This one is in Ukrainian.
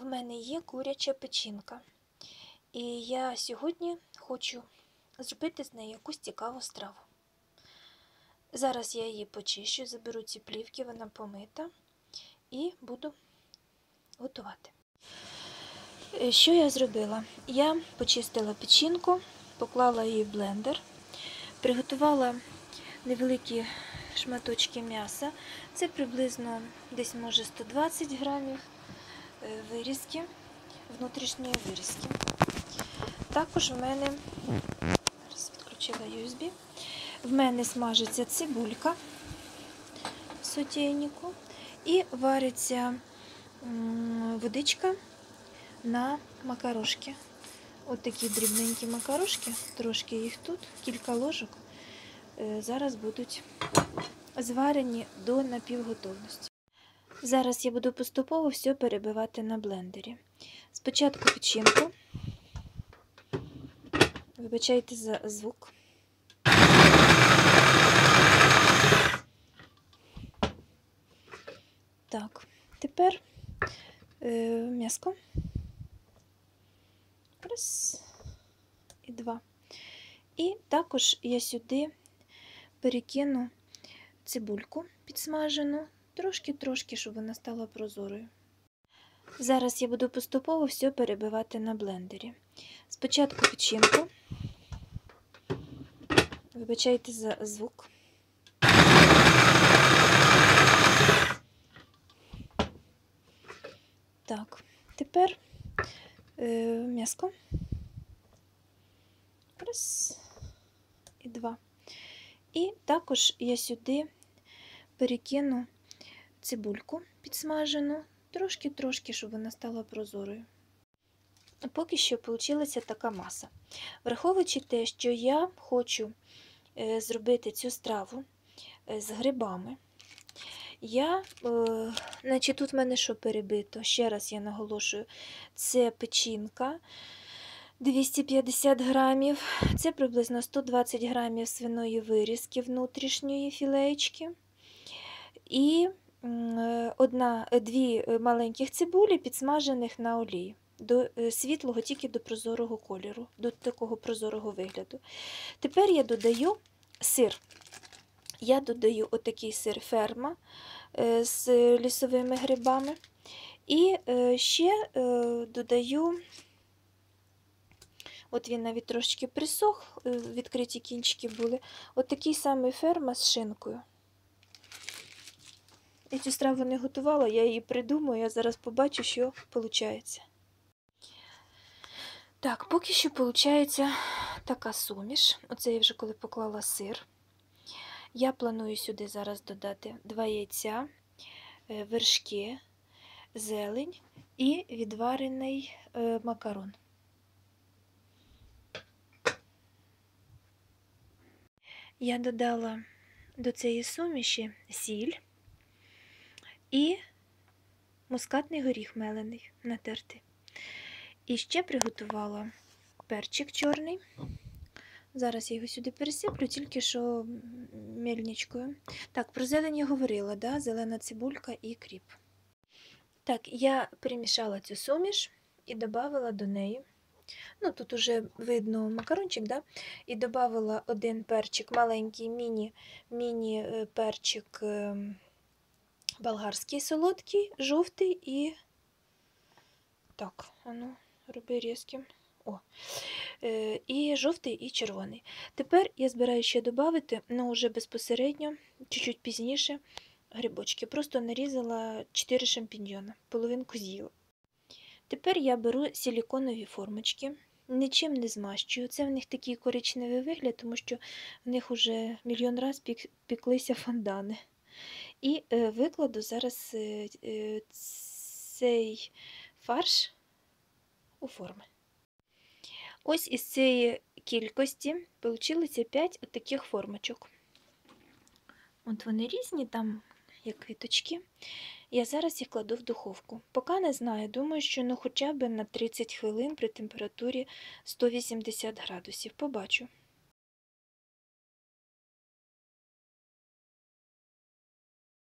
В мене є куряча печінка. І я сьогодні хочу зробити з неї якусь цікаву страву. Зараз я її почищу, заберу ці плівки, вона помита, і буду готувати. Е, Що я зробила? Я почистила печінку, поклала її в блендер, приготувала невеликі шматочки м'яса. Це приблизно десь може 120 грамів вирізки, внутрішньої вирізки. Також в мене зараз відключила USB. В мене смажиться цибулька в сотейнику і вариться водичка на макарошки. От такі дрібненькі макарошки, трошки їх тут, кілька ложок. е, Зараз будуть зварені до напівготовності. Зараз я буду поступово все перебивати на блендері. Спочатку печінку. Вибачайте за звук. Так, тепер е, м'яско. Раз і два. І також я сюди перекину цибульку підсмажену, трошки-трошки, щоб вона стала прозорою. Зараз я буду поступово все перебивати на блендері. Спочатку печінку. Вибачайте за звук. Так, тепер е, м'яско. Раз і два. І також я сюди перекину цибульку підсмажену, трошки-трошки, щоб вона стала прозорою. Поки що вийшла така маса. Враховуючи те, що я хочу е, зробити цю страву е, з грибами, я, е, значить, тут в мене що перебито, ще раз я наголошую, це печінка 250 грамів, це приблизно 120 грамів свиної вирізки внутрішньої філеєчки. І е, одна, е, дві е, маленьких цибулі, підсмажених на олії. До е, світлого, тільки до прозорого кольору, до такого прозорого вигляду. Тепер я додаю сир. Я додаю отакий сир ферма е, з лісовими грибами. І е, ще е, додаю, от він навіть трошечки присох, е, відкриті кінчики були. От такий самий ферма з шинкою. Я цю страву не готувала, я її придумаю, я зараз побачу, що виходить. Так, поки що виходить така суміш. Оце я вже коли поклала сир. Я планую сюди зараз додати два яйця, е, вершки, зелень і відварений е, макарон. Я додала до цієї суміші сіль і мускатний горіх мелений натертий. І ще приготувала перчик чорний. Зараз я його сюди пересиплю, тільки що мельничкою. Так, про зелень я говорила, да? зелена цибулька і кріп. Так, я перемішала цю суміш і додала до неї. Ну, тут уже видно макарончик, да? і додала один перчик, маленький міні, міні-перчик е, болгарський солодкий, жовтий і. Так, а ну, роби різким. О, і жовтий, і червоний. Тепер я збираю ще додати, ну вже безпосередньо, чуть-чуть пізніше, грибочки. Просто нарізала 4 шампіньйона, половинку з'їла. Тепер я беру силіконові формочки, нічим не змащую. Це в них такий коричневий вигляд, тому що в них уже мільйон раз пік, піклися фондани. І е, викладу зараз е, е, цей фарш у форми. Ось із цієї кількості вийшло 5 таких формочок. От вони різні, там як квіточки. Я зараз їх кладу в духовку. Поки не знаю, думаю, що ну хоча б на 30 хвилин при температурі 180 градусів. Побачу.